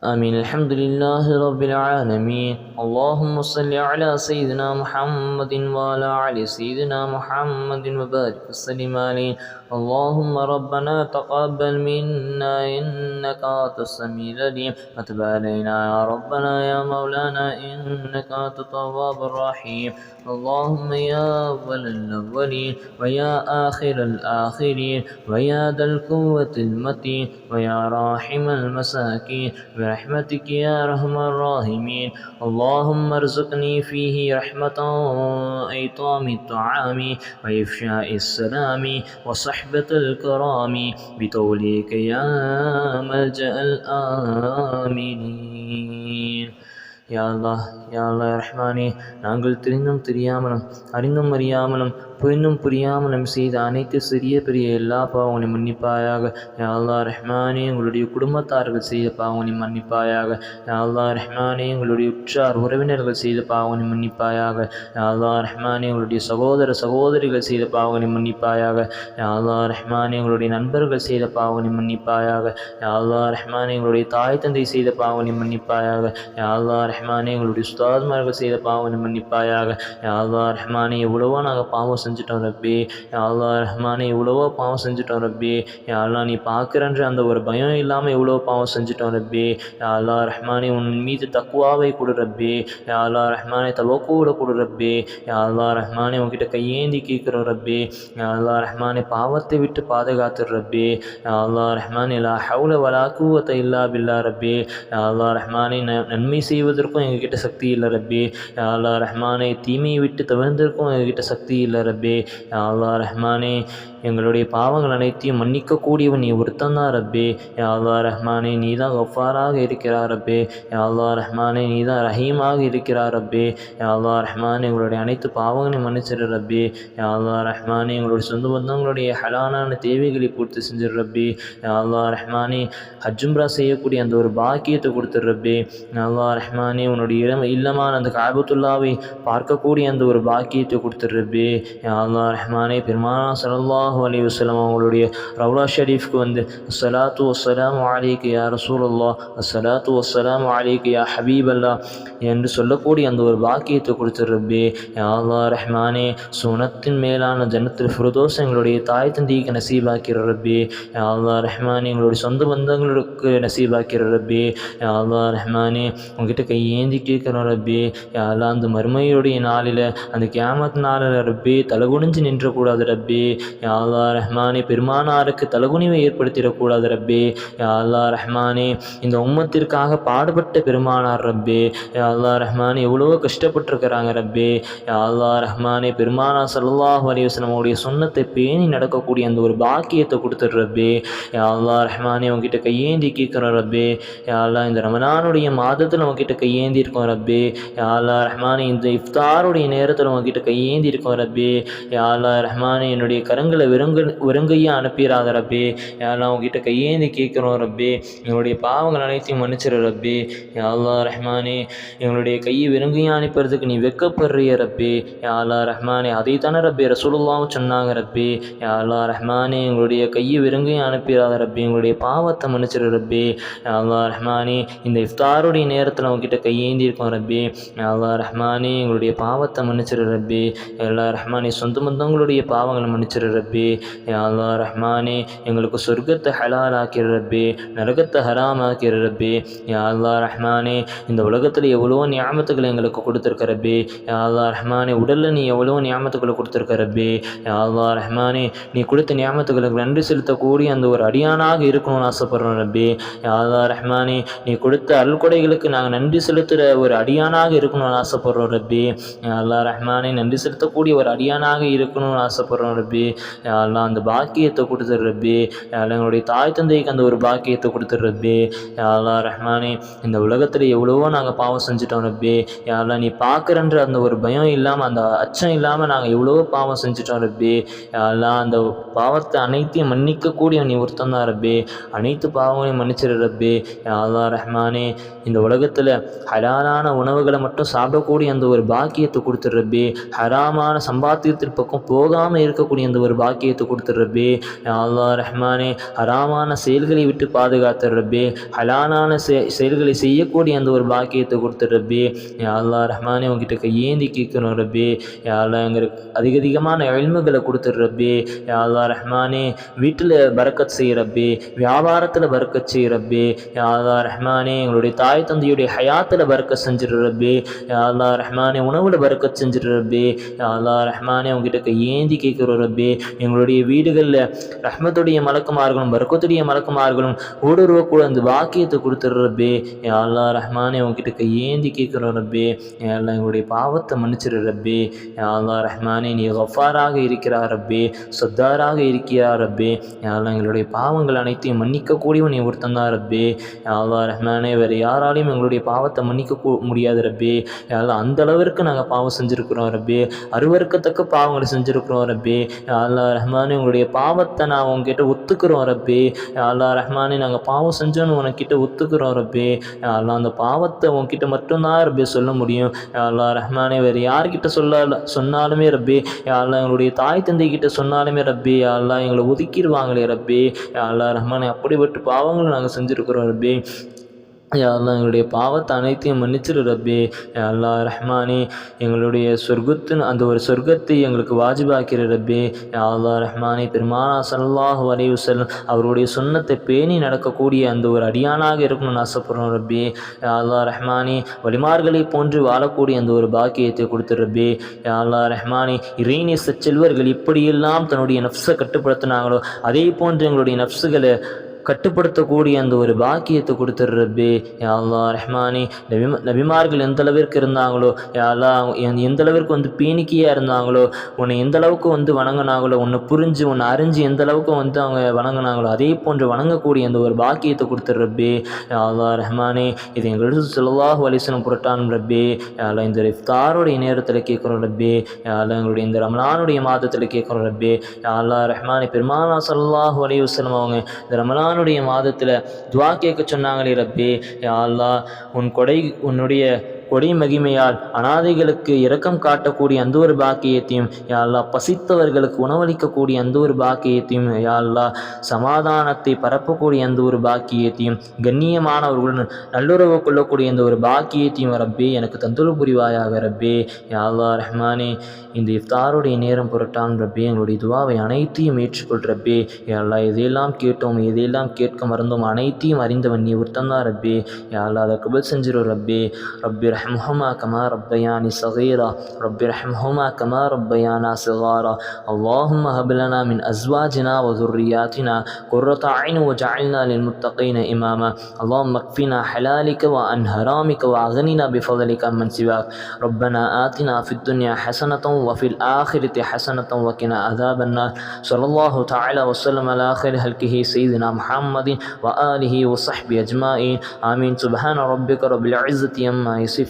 آمين. الحمد لله رب العالمين. اللهم صل على سيدنا محمد وعلى آل سيدنا محمد وبارك وسلم عليه. اللهم ربنا تقبل منا إنك أنت السميع العليم. وتب علينا يا ربنا يا مولانا إنك أنت التواب الرحيم. اللهم يا أول الأولين ويا آخر الآخرين ويا ذا القوة المتين ويا راحم المساكين. برحمتك يا أرحم الراحمين. اللهم ارزقني فيه رحمة إطعام الطعام وإفشاء السلام وصحبة الكرام. بتوليك يا ملجأ الآمنين யாழ்லா யாழ்லா ரஹ்மானே நாங்கள் தெரிந்தும் தெரியாமலும் அறிந்தும் அறியாமலும் புரிந்தும் புரியாமலும் செய்த அனைத்து சிறிய பெரிய எல்லா பாவங்களையும் மன்னிப்பாயாக. யாழ்லா ரஹ்மானே உங்களுடைய குடும்பத்தார்கள் செய்த பாவங்களையும் மன்னிப்பாயாக. யாழ்லா ரஹ்மானே உங்களுடைய உற்றார் உறவினர்கள் செய்த பாவங்களையும் மன்னிப்பாயாக. யாழ்லா ரஹ்மானே உங்களுடைய சகோதர சகோதரிகள் செய்த பாவங்களையும் மன்னிப்பாயாக. யாழ்லா ரஹ்மானே உங்களுடைய நண்பர்கள் செய்த பாவங்களையும் மன்னிப்பாயாக. யாழ்லா ரஹ்மானே உங்களுடைய தாய் தந்தை செய்த பாவங்களையும் மன்னிப்பாயாக. யாழ்லா ரஹ்மானே எங்களுடைய உஸ்தாத்மார்கள் செய்த பாவனை மன்னிப்பாயாக. யாழ்வா ரஹ்மானே எவ்வளவோ நாங்கள் பாவம் செஞ்சுட்டோம் ரப்பே. யா ரஹ்மானே எவ்வளவோ பாவம் செஞ்சுட்டோம் ரப்பே. யா நீ பார்க்குறன்ற அந்த ஒரு பயம் இல்லாமல் எவ்வளோ பாவம் செஞ்சுட்டோம் ரப்பே. யா ரஹ்மானே உன் மீது தக்குவாவை கொடு ரப்பே. யா ரஹ்மானே தவக்கூட கொடு ரப்பே. யா ரஹ்மானே உங்ககிட்ட கையேந்தி கேட்குறோம் ரப்பே. யா ரஹ்மானே பாவத்தை விட்டு பாதுகாத்து ரப்பே. யா ரஹ்மானே லா ஹவுல வலா கூவத்தை இல்லா பில்லா ரப்பே. யா ரஹ்மானே ந- நன்மை செய்வதற்கும் எங்ககிட்ட சக்தி இல்லை ரப்பே. அல்லா ரஹ்மானே தீமையை விட்டு தவிர்ந்ததற்கும் எங்ககிட்ட சக்தி இல்லை ரப்பே. அல்லா ரஹ்மானே எங்களுடைய பாவங்கள் அனைத்தையும் மன்னிக்கக்கூடியவன் நீ ஒருத்தன் தான் ரப்பே அல்லா ரஹ்மானே நீ தான் கஃபாராக இருக்கிறார் ரப்பே. அல்லா ரஹ்மானே நீ தான் ரஹீமாக இருக்கிறார் ரப்பே. அல்லா அல்லாஹ் ரஹ்மானே எங்களுடைய அனைத்து பாவங்களையும் மன்னிச்சிடு ரப்பே. அல்லா ரஹ்மானே எங்களுடைய சொந்த பந்தங்களுடைய ஹலானான தேவைகளை பூர்த்தி செஞ்சிரு ரப்பே. அல்லா ரஹ்மானே ஹஜ்ஜும்ரா செய்யக்கூடிய அந்த ஒரு பாக்கியத்தை கொடுத்துரு ரப்பே. அல்லா ரஹ்மான் ரஹ்மானே உன்னுடைய இளம் இல்லமான அந்த காபத்துல்லாவை பார்க்கக்கூடிய அந்த ஒரு பாக்கியத்தை கொடுத்துருப்பே அல்லா ரஹ்மானே பெருமானா ஸல்லல்லாஹு அலி வஸல்லம் அவங்களுடைய ரவுலா ஷரீஃப்க்கு வந்து அஸ்ஸலாத்து வசலாம் அலைக்கு யா ரசூலுல்லாஹ் அஸ்ஸலாத்து வசலாம் அலைக்கு யா ஹபீபல்லா என்று சொல்லக்கூடிய அந்த ஒரு பாக்கியத்தை கொடுத்துரு அல்லா ரஹ்மானே சுனத்தின் மேலான ஜனத்தில் ஃபுருதோஸ் எங்களுடைய தாய் தந்தைக்கு நசீபாக்கிற ரப்பே. அல்லா ரஹ்மானே எங்களுடைய சொந்த பந்தங்களுக்கு நசீபாக்கிற ரப்பே. அல்லா ரஹ்மானே உங்ககிட்ட ஏந்தி கேட்குறோம் ரப்பே. யா அந்த மறுமையுடைய நாளில் அந்த கேமத் நாளில் ரப்பே தலகுனிஞ்சு நின்றக்கூடாது ரப்பே. யாழ்லா ரஹ்மானே பெருமானாருக்கு தலகுனிவை ஏற்படுத்திடக்கூடாது ரப்பே. யா ரஹ்மானே இந்த உம்மத்திற்காக பாடுபட்ட பெருமானார் ரப்பே. யா ரஹ்மானே எவ்வளவோ கஷ்டப்பட்டிருக்கிறாங்க ரப்பே. யா ரஹ்மானே பெருமானா சல்லாஹ் அலைஹி சொன்னத்தை பேணி நடக்கக்கூடிய அந்த ஒரு பாக்கியத்தை கொடுத்துரு ரப்பி. யாழ்லா ரஹ்மானே உங்ககிட்ட கையேந்தி கேட்குறோம் ரப்பே. யாழ்லா இந்த ரமணானுடைய மாதத்தில் உங்ககிட்ட கை இருக்கோம் ரப்பே. யா ரஹ்மான் ரஹ்மானே இந்த இஃப்தாருடைய நேரத்தில் உங்ககிட்ட கையேந்தி இருக்கோம் ரப்பே. யா ரஹ்மான் என்னுடைய கரங்களை வெறுங்க விருங்கையாக அனுப்பிடாத ரப்பே. யா உங்ககிட்ட கையேந்தி கேட்குறோம் ரப்பே. எங்களுடைய பாவங்கள் அனைத்தையும் மன்னிச்சிரு ரப்பே. யா ரஹ்மானே எங்களுடைய கையை வெறுங்கையாக அனுப்புறதுக்கு நீ வெக்கப்படுறிய ரப்பே. யா ரஹ்மானே அதை தானே ரப்பே ரசூலுல்லாவும் சொன்னாங்க ரப்பே. யா ரஹ்மானே எங்களுடைய கையை வெறுங்கையாக அனுப்பிடாத ரப்பே. எங்களுடைய பாவத்தை மன்னிச்சிரு ரப்பே. யா ரஹ்மானே இந்த இஃப்தாருடைய நேரத்தில் உங்ககிட்ட கையேந்தி இருக்கோம் ரப்பி. அல்லா ரஹ்மானே எங்களுடைய பாவத்தை மன்னிச்சிரு ரப்பி. எல்லா அல்லாஹ் ரஹ்மானே சொந்த பந்தங்களுடைய பாவங்களை மன்னிச்சிரு ரப்பி. அல்லா ரஹ்மானே எங்களுக்கு சொர்க்கத்தை ஹலால் ஆக்கிற ரப்பி. நரகத்தை ஹராம் ஆக்கிற ரப்பி. யா அல்லாஹ் ரஹ்மானே இந்த உலகத்தில் எவ்வளோ ஞாபகத்துக்களை எங்களுக்கு கொடுத்துருக்க ரப்பி. அல்லா அல்லாஹ் ரஹ்மானே உடலில் நீ எவ்வளோ ஞாபகத்துக்களை கொடுத்துருக்க ரப்பி. அல்லா ரஹ்மானே நீ கொடுத்த ஞாபகத்துக்களுக்கு நன்றி செலுத்தக்கூடிய அந்த ஒரு அடியானாக இருக்கணும்னு ஆசைப்படுறோம் ரப்பி. அல்லா ரஹ்மானே நீ கொடுத்த அருள்கொடைகளுக்கு நாங்கள் நன்றி செலுத்துகிற ஒரு அடியானாக இருக்கணும்னு ஆசைப்படுறோம் ரப்பி. அல்லா ரஹ்மானே நன்றி செலுத்தக்கூடிய ஒரு அடியானாக இருக்கணும்னு ஆசைப்படுறோம் ரப்பி. எல்லாம் அந்த பாக்கியத்தை கொடுத்துரு ரப்பி. எங்களுடைய தாய் தந்தைக்கு அந்த ஒரு பாக்கியத்தை கொடுத்துரு ரப்பி. அல்லா ரஹ்மானே இந்த உலகத்தில் எவ்வளவோ நாங்கள் பாவம் செஞ்சுட்டோம் ரப்பி. யா நீ பார்க்குறன்ற அந்த ஒரு பயம் இல்லாமல் அந்த அச்சம் இல்லாமல் நாங்கள் எவ்வளவோ பாவம் செஞ்சுட்டோம் ரப்பி. யா அந்த பாவத்தை அனைத்தையும் மன்னிக்கக்கூடிய நீ ஒருத்தன் தான் அனைத்து பாவங்களையும் மன்னிச்சிரு ரப்பி. அல்லா ரஹ்மானே இந்த உலகத்தில் ஹலாலான உணவுகளை மட்டும் சாப்பிடக்கூடிய அந்த ஒரு பாக்கியத்தை கொடுத்துட்றப்பே ஹராமான சம்பாத்தியத்தின் பக்கம் போகாமல் இருக்கக்கூடிய அந்த ஒரு பாக்கியத்தை கொடுத்துட்றப்பே அல்லா ரஹ்மானே ஹராமான செயல்களை விட்டு பாதுகாத்துடுறப்பே ஹலாலான செயல்களை செய்யக்கூடிய அந்த ஒரு பாக்கியத்தை கொடுத்துட்றப்பே அல்லா ரஹ்மானே உங்ககிட்ட ஏந்தி கேட்கணும் ரப்பே. யாரெல்லாம் எங்களுக்கு அதிக அதிகமான எழ்மைகளை கொடுத்துட்றப்பே யாழ்லா ரஹ்மானே வீட்டில் பறக்கத் செய்கிறப்பே வியாபாரத்தில் பறக்கத் செய்கிறப்பே யாழ்லா ரஹ்மானே எங்களுடைய தாய் தந்தையுடைய ஹயாத்தில் பறக்க செஞ்சிடுறப்பே அல்லா ரஹ்மானே உணவில் பறக்கத் செஞ்சிடுறப்பே அல்லா ரஹ்மானே உங்ககிட்ட ஏந்தி கேட்குற ரப்பே. எங்களுடைய வீடுகளில் ரஹ்மத்துடைய மலக்குமார்களும் பறக்கத்துடைய மலக்குமார்களும் கூட அந்த வாக்கியத்தை கொடுத்துட்றப்பே அல்லா ரஹ்மானே உங்ககிட்ட ஏந்தி கேட்குற ரப்பே. யாழ்லா எங்களுடைய பாவத்தை மன்னிச்சிரு ரப்பே. யாழ்லா ரஹ்மானே நீ கஃபாராக இருக்கிறார் ரப்பே. சொத்தாராக இருக்கிறார் ரப்பே. எல்லாம் எங்களுடைய பாவங்கள் அனைத்தையும் மன்னிக்கக்கூடியவன் நீ ஒருத்தன் தான் ரப்பே. அல்லா ரஹ்மானே வேறு யாராலையும் எங்களுடைய பாவத்தை மன்னிக்க முடியாது ரப்பே. யாழ்லா அந்த அளவிற்கு நாங்கள் பாவம் செஞ்சுருக்கிறோம் ரப்பே. அருவறுக்கத்தக்க பாவங்களை செஞ்சுருக்கிறோம் ரப்பே. அல்லா ரஹ்மானே உங்களுடைய பாவத்தை நான் உங்ககிட்ட ஒத்துக்கிறோம் ரப்பே. அல்லா ரஹ்மானே நாங்கள் பாவம் செஞ்சோன்னு உனக்கிட்ட ஒத்துக்கிறோம் ரப்பே. அல்லா அந்த பாவத்தை உங்ககிட்ட மட்டும்தான் ரப்பே சொல்ல முடியும். அல்லா ரஹ்மானே வேறு யார்கிட்ட சொல்ல சொன்னாலுமே ரப்பே. அல்லா எங்களுடைய தாய் தந்தை கிட்ட சொன்னாலுமே ரப்பே. அல்லா எங்களை ஒதுக்கிடுவாங்களே ரப்பே. அல்லா ரஹ்மானே அப்படிப்பட்ட பாவங்களை நாங்கள் செஞ்சுருக்குறோம் ரப்பே. யாழ்லா எங்களுடைய பாவத்தை அனைத்தையும் மன்னிச்சிரு ரப்பி. அல்லா ரஹ்மானே எங்களுடைய சொர்க்கத்தின் அந்த ஒரு சொர்க்கத்தை எங்களுக்கு வாஜிபாக்கிற ரப்பி. அல்லா ரஹ்மானே பெருமானா சல்லாஹ் வலையுசல்லம் அவருடைய சொன்னத்தை பேணி நடக்கக்கூடிய அந்த ஒரு அடியானாக இருக்கணும்னு ஆசைப்படுறோம் ரப்பி. அல்லா ரஹ்மானி வழிமார்களை போன்று வாழக்கூடிய அந்த ஒரு பாக்கியத்தை கொடுத்து ரப்பி. அல்லா ரஹ்மானி இறைநேச செல்வர்கள் இப்படியெல்லாம் தன்னுடைய நப்ஸை கட்டுப்படுத்தினாங்களோ அதே போன்று எங்களுடைய நப்சுகளை கட்டுப்படுத்தக்கூடிய அந்த ஒரு பாக்கியத்தை கொடுத்துட்றப்பே யாழ்லா ரஹ்மானி. நபி நபிமார்கள் எந்த அளவிற்கு இருந்தாங்களோ யாழ்லா எந்த அளவிற்கு வந்து பீணிக்கையாக இருந்தாங்களோ உன்னை எந்த அளவுக்கு வந்து வணங்கினாங்களோ உன்னை புரிஞ்சு உன்னை அறிஞ்சு எந்த அளவுக்கு வந்து அவங்க வணங்கினாங்களோ அதே போன்று வணங்கக்கூடிய அந்த ஒரு பாக்கியத்தை கொடுத்துட்றப்பே யாழ்லா ரஹ்மானே. இது எங்களுக்கு சொல்லாஹு வலிசனம் புரட்டான் ரப்பே. யாழ்லா இந்த இஃப்தாருடைய நேரத்தில் கேட்குறோம் ரப்பி. யாழ்லா எங்களுடைய இந்த ரமலானுடைய மாதத்தில் கேட்குறோம் ரப்பே. யாழ்லா ரஹ்மானே. பெருமானா சல்லாஹ் அலி அவங்க இந்த ரமலான் ரமலானுடைய மாதத்தில் துவா கேட்க சொன்னாங்களே ரப்பே அல்லா உன் கொடை உன்னுடைய கொடி மகிமையால் அனாதைகளுக்கு இரக்கம் காட்டக்கூடிய அந்த ஒரு பாக்கியத்தையும் யாழ்லா பசித்தவர்களுக்கு உணவளிக்கக்கூடிய அந்த ஒரு பாக்கியத்தையும் யாழ்லா சமாதானத்தை பரப்பக்கூடிய அந்த ஒரு பாக்கியத்தையும் கண்ணியமானவர்களுடன் நல்லுறவு கொள்ளக்கூடிய அந்த ஒரு பாக்கியத்தையும் ரப்பே எனக்கு தந்துரு புரிவாயாக ரப்பே. யாழ்லா ரஹ்மானே இந்த இஃப்தாருடைய நேரம் புரட்டான் ரப்பே எங்களுடைய துவாவை அனைத்தையும் ஏற்றுக்கொள் ரப்பே. யாழ்லா எதையெல்லாம் கேட்டோம் எதையெல்லாம் கேட்க மறந்தோம் அனைத்தையும் அறிந்தவன் நீ ஒருத்தந்தான் ரப்பே. யாழ்லா அதை கபல் செஞ்சிடும் ரப்பே. ரப்பி ارحمهما كما ربياني صغيرا. رب ارحمهما كما ربيانا صغارا. اللهم هب لنا من أزواجنا وذرياتنا قرة عين وجعلنا للمتقين إماما. اللهم اكفنا حلالك وعن حرامك وأغننا بفضلك من سواك. ربنا آتنا في الدنيا حسنة وفي الآخرة حسنة وقنا عذاب النار. صلى الله تعالى وسلم على خير هلكه سيدنا محمد وآله وصحبه أجمعين. آمين. سبحان ربك رب العزة يما يصفون.